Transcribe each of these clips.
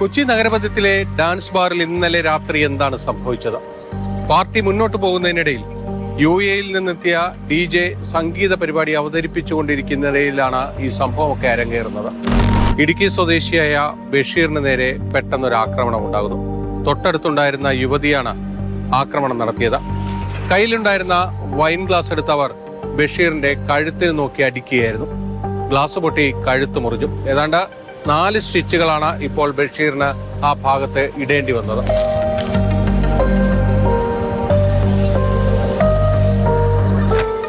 Kochi നഗരപഥത്തിലെ dance ബാറിൽ ഇന്നലെ രാത്രി എന്താണ് സംഭവിച്ചത്? പാർട്ടി മുന്നോട്ട് പോകുന്നതിനിടയിൽ യു എയിൽ നിന്നെത്തിയ ഡി ജെ സംഗീത പരിപാടി അവതരിപ്പിച്ചുകൊണ്ടിരിക്കുന്നതിനിടയിലാണ് ഈ സംഭവമൊക്കെ അരങ്ങേറുന്നത്. ഇടുക്കി സ്വദേശിയായ ബഷീറിന് നേരെ പെട്ടെന്നൊരു ആക്രമണം ഉണ്ടാകുന്നു. തൊട്ടടുത്തുണ്ടായിരുന്ന യുവതിയാണ് ആക്രമണം നടത്തിയത്. കയ്യിലുണ്ടായിരുന്ന വൈൻ ഗ്ലാസ് എടുത്തവർ ബഷീറിന്റെ കഴുത്തിന് നോക്കി അടിക്കുകയായിരുന്നു. ഗ്ലാസ് പൊട്ടി കഴുത്ത് മുറിഞ്ഞു. ഏതാണ്ട് നാല് സ്റ്റിച്ചുകളാണ് ഇപ്പോൾ ബഷീറിന് ആ ഭാഗത്ത് ഇടേണ്ടി വന്നത്.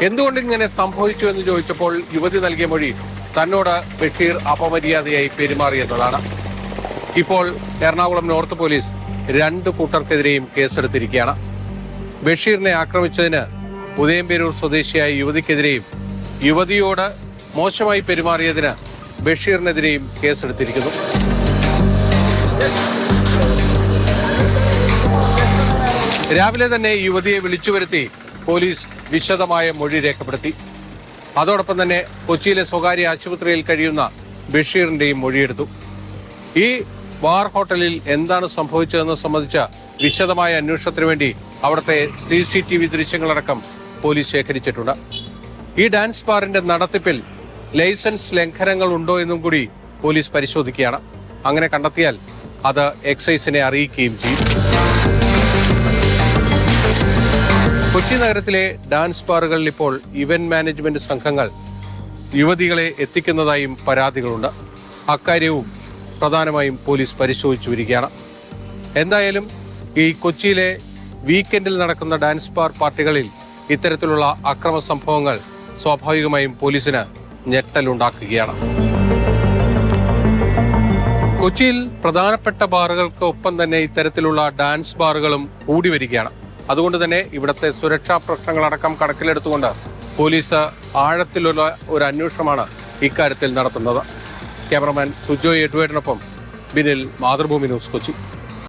എന്തുകൊണ്ട് ഇങ്ങനെ സംഭവിച്ചു എന്ന് ചോദിച്ചപ്പോൾ യുവതി നൽകിയ മൊഴി തന്നോട് ബഷീർ അപമര്യാദയായി പെരുമാറിയെന്നതാണ് ഇപ്പോൾ എറണാകുളം നോർത്ത് പോലീസ് രണ്ട് കൂട്ടർക്കെതിരെയും കേസെടുത്തിരിക്കുകയാണ്. ബഷീറിനെ ആക്രമിച്ചതിന് ഉദയംപേരൂർ സ്വദേശിയായ യുവതിക്കെതിരെയും യുവതിയോട് മോശമായി പെരുമാറിയതിന് ബഷീറിനെതിരെയും കേസെടുത്തിരിക്കുന്നു. രാവിലെ തന്നെ യുവതിയെ വിളിച്ചു വരുത്തി പോലീസ് വിശദമായ മൊഴി രേഖപ്പെടുത്തി. അതോടൊപ്പം തന്നെ കൊച്ചിയിലെ സ്വകാര്യ ആശുപത്രിയിൽ കഴിയുന്ന ബഷീറിന്റെയും മൊഴിയെടുത്തു. ഈ ബാർ ഹോട്ടലിൽ എന്താണ് സംഭവിച്ചതെന്ന് സംബന്ധിച്ച വിശദമായ അന്വേഷണത്തിന് വേണ്ടി അവിടുത്തെ സി സി ടി വി ദൃശ്യങ്ങളടക്കം പോലീസ് ശേഖരിച്ചിട്ടുണ്ട്. ഈ ഡാൻസ് ബാറിന്റെ നടത്തിപ്പിൽ ലൈസൻസ് ലംഘനങ്ങൾ ഉണ്ടോ എന്നും കൂടി പോലീസ് പരിശോധിക്കുകയാണ്. അങ്ങനെ കണ്ടെത്തിയാൽ അത് എക്സൈസിനെ അറിയിക്കുകയും ചെയ്യും. കൊച്ചി നഗരത്തിലെ ഡാൻസ് ബാറുകളിൽ ഇപ്പോൾ ഇവന്റ് മാനേജ്മെന്റ് സംഘങ്ങൾ യുവതികളെ എത്തിക്കുന്നതായും പരാതികളുണ്ട്. അക്കാര്യവും പ്രധാനമായും പോലീസ് പരിശോധിച്ചു വരികയാണ്. എന്തായാലും ഈ കൊച്ചിയിലെ വീക്കെൻഡിൽ നടക്കുന്ന ഡാൻസ് ബാർ പാർട്ടികളിൽ ഇത്തരത്തിലുള്ള അക്രമ സംഭവങ്ങൾ സ്വാഭാവികമായും പോലീസിന് ഞെട്ടലുണ്ടാക്കുകയാണ്. കൊച്ചിയിൽ പ്രധാനപ്പെട്ട ബാറുകൾക്ക് ഒപ്പം തന്നെ ഇത്തരത്തിലുള്ള ഡാൻസ് ബാറുകളും കൂടി വരികയാണ്. അതുകൊണ്ട് തന്നെ ഇവിടുത്തെ സുരക്ഷാ പ്രശ്നങ്ങളടക്കം കണക്കിലെടുത്തുകൊണ്ട് പോലീസ് ആഴത്തിലുള്ള ഒരു അന്വേഷണമാണ് ഇക്കാര്യത്തിൽ നടത്തുന്നത്. ക്യാമറമാൻ സുജോയ് എഡ്വേർഡിനൊപ്പം ബിനിൽ മാതൃഭൂമി ന്യൂസ് കൊച്ചി.